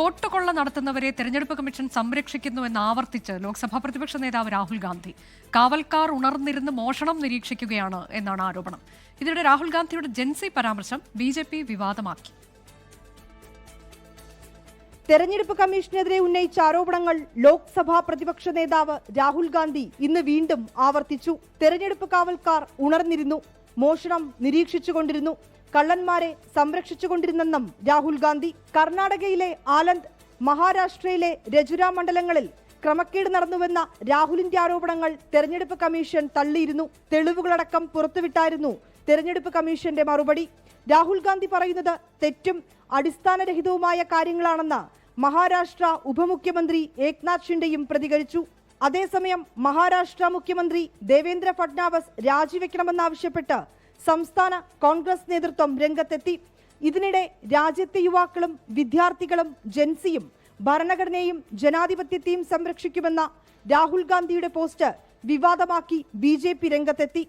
Vote കൊള്ള നടത്തുന്നവരെ തെരഞ്ഞെടുപ്പ് കമ്മീഷൻ സംരക്ഷിക്കുന്നു എന്ന് ആവർത്തിച്ച് ലോക്സഭാ പ്രതിപക്ഷ നേതാവ് രാഹുൽ ഗാന്ധി. കാവൽക്കാർ ഉണർന്നിരുന്ന് മോഷണം നിരീക്ഷിക്കുകയാണ് എന്നാണ് ആരോപണം. ഇതിനിടെ രാഹുൽ ഗാന്ധിയുടെ ജൻസി പരാമർശം ബി വിവാദമാക്കി. തെരഞ്ഞെടുപ്പ് കമ്മീഷനെതിരെ ഉന്നയിച്ച ആരോപണങ്ങൾ ലോക്സഭാ പ്രതിപക്ഷ നേതാവ് രാഹുൽ ഗാന്ധി ഇന്ന് വീണ്ടും ആവർത്തിച്ചു. തെരഞ്ഞെടുപ്പ് കാവൽക്കാർ ഉണർന്നിരുന്നു. മോഷണം നിരീക്ഷിച്ചുകൊണ്ടിരുന്നു. കള്ളന്മാരെ സംരക്ഷിച്ചുകൊണ്ടിരുന്നെന്നും രാഹുൽ ഗാന്ധി കർണാടകയിലെ ആലന്ദ് മഹാരാഷ്ട്രയിലെ രജുര മണ്ഡലങ്ങളിൽ ക്രമക്കേട് നടന്നുവെന്ന രാഹുലിന്റെ ആരോപണങ്ങൾ തെരഞ്ഞെടുപ്പ് കമ്മീഷൻ തള്ളിയിരുന്നു. തെളിവുകളടക്കം പുറത്തുവിട്ടായിരുന്നു തെരഞ്ഞെടുപ്പ് കമ്മീഷന്റെ മറുപടി. രാഹുൽ ഗാന്ധി പറയുന്നത് തെറ്റും അടിസ്ഥാനരഹിതവുമായ കാര്യങ്ങളാണെന്ന് മഹാരാഷ്ട്ര ഉപമുഖ്യമന്ത്രി ഏക്നാഥ് ഷിൻഡെയും പ്രതികരിച്ചു. അതേസമയം മഹാരാഷ്ട്ര മുഖ്യമന്ത്രി ദേവേന്ദ്ര ഫഡ്നാവിസ് രാജിവെക്കണമെന്നാവശ്യപ്പെട്ട് സംസ്ഥാന കോൺഗ്രസ് നേതൃത്വം രംഗത്തെത്തി. ഇതിനിടെ രാജ്യത്തെ യുവാക്കളും വിദ്യാർത്ഥികളും ജൻസിയും ഭരണഘടനയും ജനാധിപത്യത്തെയും സംരക്ഷിക്കുമെന്ന രാഹുൽ ഗാന്ധിയുടെ പോസ്റ്റ് വിവാദമാക്കി ബി ജെ പി രംഗത്തെത്തി.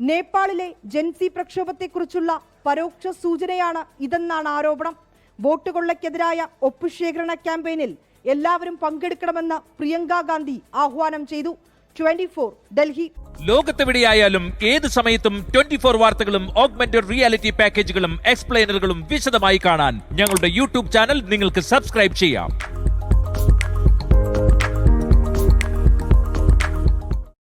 നേപ്പാളിലെ ജൻസി പ്രക്ഷോഭത്തെക്കുറിച്ചുള്ള പരോക്ഷ സൂചനയാണ് ഇതെന്നാണ് ആരോപണം. വോട്ട് കൊള്ളയ്ക്കെതിരായ ഒപ്പുശേഖരണ ക്യാമ്പയിനിൽ എല്ലാവരും പങ്കെടുക്കണമെന്ന് പ്രിയങ്ക ഗാന്ധി ആഹ്വാനം ചെയ്തു. ട്വന്റി ഡൽഹി. ലോകത്തെവിടെയായാലും ഏത് സമയത്തും ട്വന്റി ഫോർ വാർത്തകളും ഓഗ്മെന്റഡ് റിയാലിറ്റി പാക്കേജുകളും എക്സ്പ്ലെയിനറുകളും വിശദമായി കാണാൻ ഞങ്ങളുടെ യൂട്യൂബ് ചാനൽ നിങ്ങൾക്ക് സബ്സ്ക്രൈബ് ചെയ്യാം.